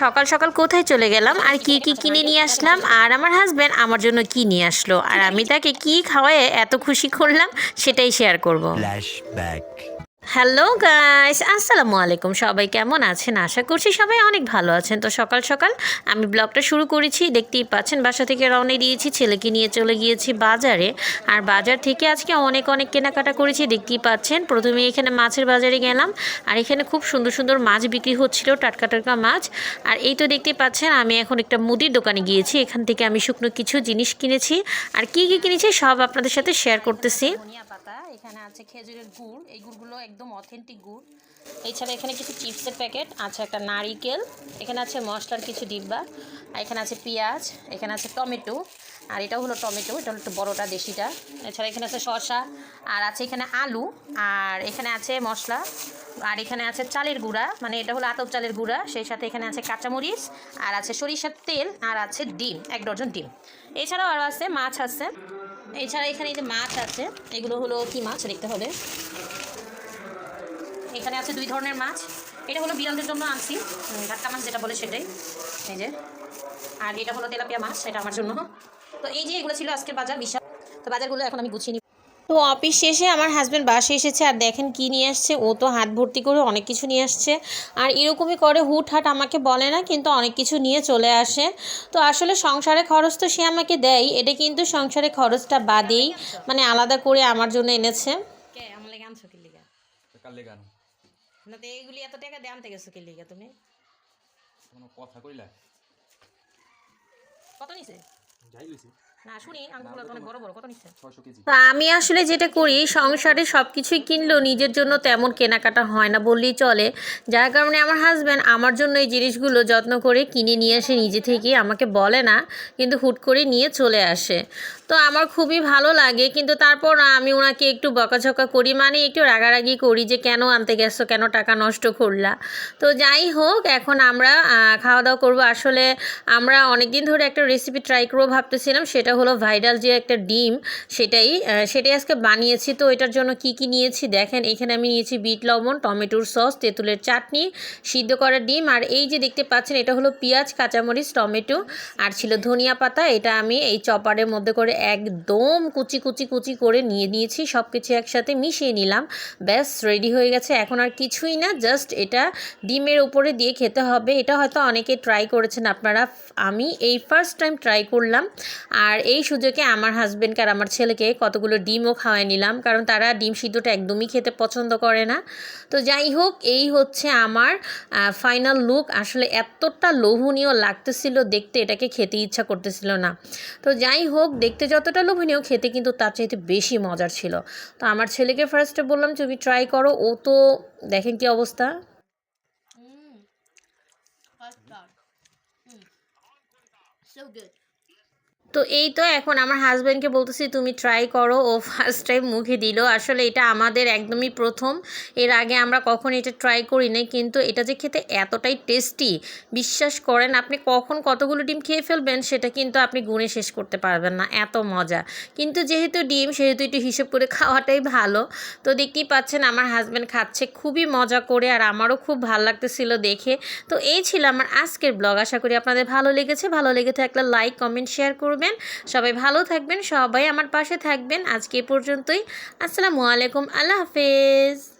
সকাল সকাল কোথায় চলে গেলাম? আর কি কি কিনে নিয়ে আসলাম? আর আমার হাজব্যান্ড আমার জন্য কি নিয়ে আসলো? আর আমি তাকে কি খাওয়ায় এত খুশি করলাম? সেটাই শেয়ার করব। হ্যালো গাইস আসসালামু আলাইকুম। সবাই কেমন আছেন? আশা করছি সবাই অনেক ভালো আছেন। তো সকাল সকাল আমি ব্লগটা শুরু করেছি। দেখতেই পাচ্ছেন, বাসা থেকে রওনা দিয়েছি, ছেলেকে নিয়ে চলে গিয়েছি বাজারে। আর বাজার থেকে আজকে অনেক অনেক কেনাকাটা করেছি, দেখতেই পাচ্ছেন। প্রথমে এখানে মাছের বাজারে গেলাম। আর এখানে খুব সুন্দর সুন্দর মাছ বিক্রি হচ্ছিল, টাটকা টাটকা মাছ। আর এই তো দেখতেই পাচ্ছেন, আমি এখন একটা মুদির দোকানে গিয়েছি। এখান থেকে আমি শুকনো কিছু জিনিস কিনেছি। আর কি কি কিনেছি সব আপনাদের সাথে শেয়ার করতেছি। এখানে আছে খেজুরের গুড়। এই গুড়গুলো একদম অথেন্টিক গুড়। এছাড়া এখানে কিছু চিপসের প্যাকেট, আছে একটা নারিকেল, এখানে আছে মশলার কিছু ডিব্বা, আর এখানে আছে পেঁয়াজ, এখানে আছে টমেটো, আর এটা হলো টমেটো, এটা হলো একটু বড়োটা, দেশিটা। এছাড়া এখানে আছে শসা, আর আছে এখানে আলু, আর এখানে আছে মশলা, আর এখানে আছে চালের গুঁড়া মানে এটা হলো আতপ চালের গুঁড়া, সেই সাথে এখানে আছে কাঁচামরিচ, আর আছে সরিষার তেল, আর আছে ডিম, এক ডজন ডিম। এছাড়াও আরও আছে মাছ আছে। এছাড়া এখানে যে মাছ আছে, এগুলো হলো কি মাছ? দেখতে হবে। এখানে আছে দুই ধরনের মাছ। এটা হলো বিড়ালদের জন্য আনছি। ঘাটকা মাছ যেটা বলে সেটাই। এই যে। আর এটা হলো তেলাপিয়া মাছ সেটা আমার জন্য। তো এই যে এগুলো ছিল আজকের বাজার বিশাল। তো বাজারগুলো এখন আমি গুছিয়ে নিই তো অফিস শেষে আমার হাজব্যান্ড বাসে এসেছে আর দেখেন কি নিয়ে আসছে। ও তো হাত ভর্তি করে অনেক কিছু নিয়ে আসছে। আর এরকমই করে হুট হাট আমাকে বলে না কিন্তু অনেক কিছু নিয়ে চলে আসে। তো আসলে সংসারে খরচ তো সে আমাকে দেয়। এটা কিন্তু সংসারে খরচটা বাদেই মানে আলাদা করে আমার জন্য এনেছে। কে? আমার লেগে আনছো কি লিগা? কালে গান না তো এইগুলি এত টাকা দিয়ে আনতে গেছো কেলি লিগা তুমি? কোনো কথা কইলা? কত নিছে? যাই লইছি। তো কেজি। তো আমি আসলে যেটা করি সংসারে সব কিছুই কিনলেও নিজের জন্য তেমন কেনাকাটা হয় না বললেই চলে। যার কারণে আমার হাজব্যান্ড আমার জন্য এই জিনিসগুলো যত্ন করে কিনে নিয়ে আসে নিজে থেকে আমাকে বলে না কিন্তু হুট করে নিয়ে চলে আসে। তো আমার খুবই ভালো লাগে কিন্তু তারপর আমি ওনাকে একটু বকাঝকা করি মানে একটু রাগারাগি করি যে কেন আনতে গেছো কেন টাকা নষ্ট করলা। তো যাই হোক এখন আমরা খাওয়া দাওয়া করব। আসলে আমরা অনেক দিন ধরে একটা রেসিপি ট্রাই করব ভাবতেছিলাম সেটা হলো ভাইরাল যে একটা ডিম, সেটাই সেটাই আজকে বানিয়েছি। তো এটার জন্য কি কি নিয়েছি দেখেন, এখানে আমি নিয়েছি বিট লবণ, টমেটোর সস, তেঁতুলের চাটনি, সিদ্ধ করা ডিম, আর এই যে দেখতে পাচ্ছেন, এটা হলো পেঁয়াজ, কাঁচামরিচ, টমেটো, আর ছিল ধনিয়া পাতা। এটা আমি এই চপারের মধ্যে করে একদম কুচি কুচি কুচি করে নিয়ে নিয়েছি সব কিছু একসাথে মিশিয়ে নিলাম। ব্যাস রেডি হয়ে গেছে। এখন আর কিছুই না জাস্ট এটা ডিমের উপরে দিয়ে খেতে হবে। এটা হয়তো অনেকে ট্রাই করেছেন, আপনারা, আমি এই ফার্স্ট টাইম ট্রাই করলাম। আর এই সুযোগে আমার হাজব্যান্ডকে আর আমার ছেলেকে কতগুলো ডিমও খাওয়াই নিলাম, কারণ তারা ডিম সিদ্ধটা একদমই খেতে পছন্দ করে না। তো যাই হোক, এই হচ্ছে আমার ফাইনাল লুক আসলে এতটা লোভনীয় লাগতেছিল দেখতে, এটাকে খেতে ইচ্ছা করতেছিল না। তো যাই হোক, দেখতে যতটা লোভনীয়, খেতে কিন্তু তার চাইতে বেশি মজার ছিল। তো আমার ছেলেকে ফার্স্টে বললাম, তুমি ট্রাই করো। ও তো দেখেন কি অবস্থা। তো এই তো এখন আমার হাজব্যান্ডকে বলতেছি, তুমি ট্রাই করো। ও ফার্স্ট টাইম মুখে দিল। আসলে এটা আমাদের একদমই প্রথম। এর আগে আমরা কখন এটা ট্রাই করি নাই কিন্তু এটা যে খেতে এতটাই টেস্টি বিশ্বাস করেন আপনি কখন কতগুলো ডিম খেয়ে ফেলবেন, সেটা কিন্তু আপনি গুণে শেষ করতে পারবেন না। এত মজা। কিন্তু যেহেতু ডিম, সেহেতু একটু হিসেব করে খাওয়াটাই ভালো। তো দেখতেই পাচ্ছেন আমার হাজব্যান্ড খাচ্ছে খুবই মজা করে, আর আমারও খুব ভালো লাগতেছিল দেখে। তো এই ছিল আমার আজকের ব্লগ আশা করি আপনাদের ভালো লেগেছে। ভালো লেগে থাকলে লাইক কমেন্ট শেয়ার করবেন। সবাই ভালো থাকবেন সবাই আমার পাশে থাকবেন। আজকে পর্যন্তই। আসসালামু আলাইকুম আল্লাহ হাফেজ।